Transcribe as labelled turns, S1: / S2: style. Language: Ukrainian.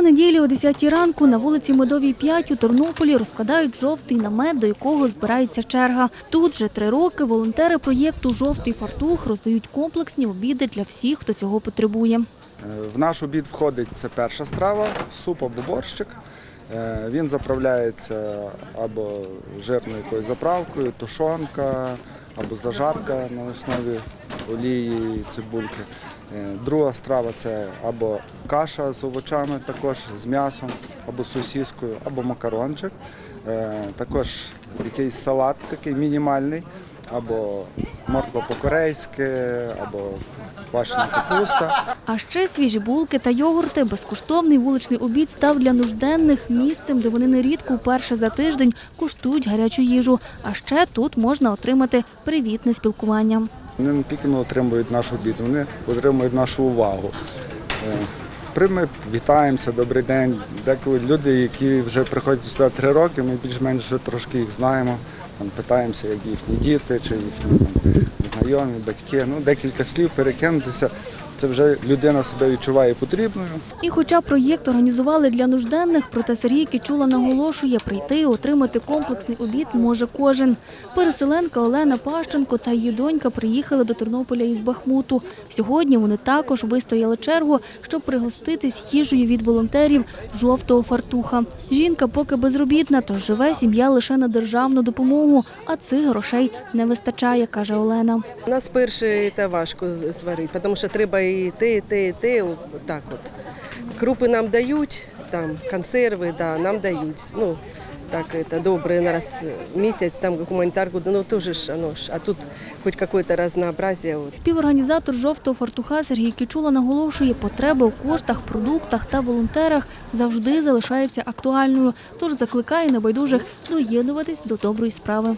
S1: Щонеділі о 10 ранку на вулиці Медовій 5 у Тернополі розкладають жовтий намет, до якого збирається черга. Тут вже три роки волонтери проєкту Жовтий фартух роздають комплексні обіди для всіх, хто цього потребує.
S2: В наш обід входить це перша страва, суп або борщик. Е, Він заправляється або жирною якоюсь заправкою, тушонка або зажарка на основі олії цибульки. Е, Друга страва це або каша з овочами, також з м'ясом, або сосіскою, або макарончик. Е, Також якийсь салат такий мінімальний, або морква по-корейськи, або квашена капуста.
S1: А ще свіжі булки та йогурти. Безкоштовний вуличний обід став для нужденних місцем, де вони нерідко вперше за тиждень куштують гарячу їжу. А ще тут можна отримати привітне спілкування.
S2: Вони не тільки не отримують наш обід, вони отримують нашу увагу. Е, Ми вітаємося, добрий день. Деколи люди, які вже приходять сюди три роки, ми більш-менш вже трошки їх знаємо. Там, питаємося, як їхні діти чи їхні там, знайомі, батьки. Ну, декілька слів перекинутися. Це вже людина себе відчуває потрібною.
S1: І хоча проєкт організували для нужденних, проте Сергій Кічула наголошує, прийти і отримати комплексний обід може кожен. Переселенка Олена Пащенко та її донька приїхали до Тернополя із Бахмуту. Сьогодні вони також вистояли чергу, щоб пригоститись їжею від волонтерів жовтого фартуха. Жінка поки безробітна, тож живе сім'я лише на державну допомогу, а цих грошей не вистачає, каже Олена.
S3: У нас перше це важко з- зварити, тому що треба і те, і те, і те, от так от. Крупи нам дають, там консерви, да, нам дають. Ну, так, это добре, на раз місяць там гуманітарку, ну теж ж, оно ж, а тут хоч якесь разнообразие.
S1: Співорганізатор жовтого фартуха Сергій Кічула наголошує, потреба у коштах, продуктах та волонтерах завжди залишається актуальною. Тож закликає небайдужих доєднуватись до доброї справи.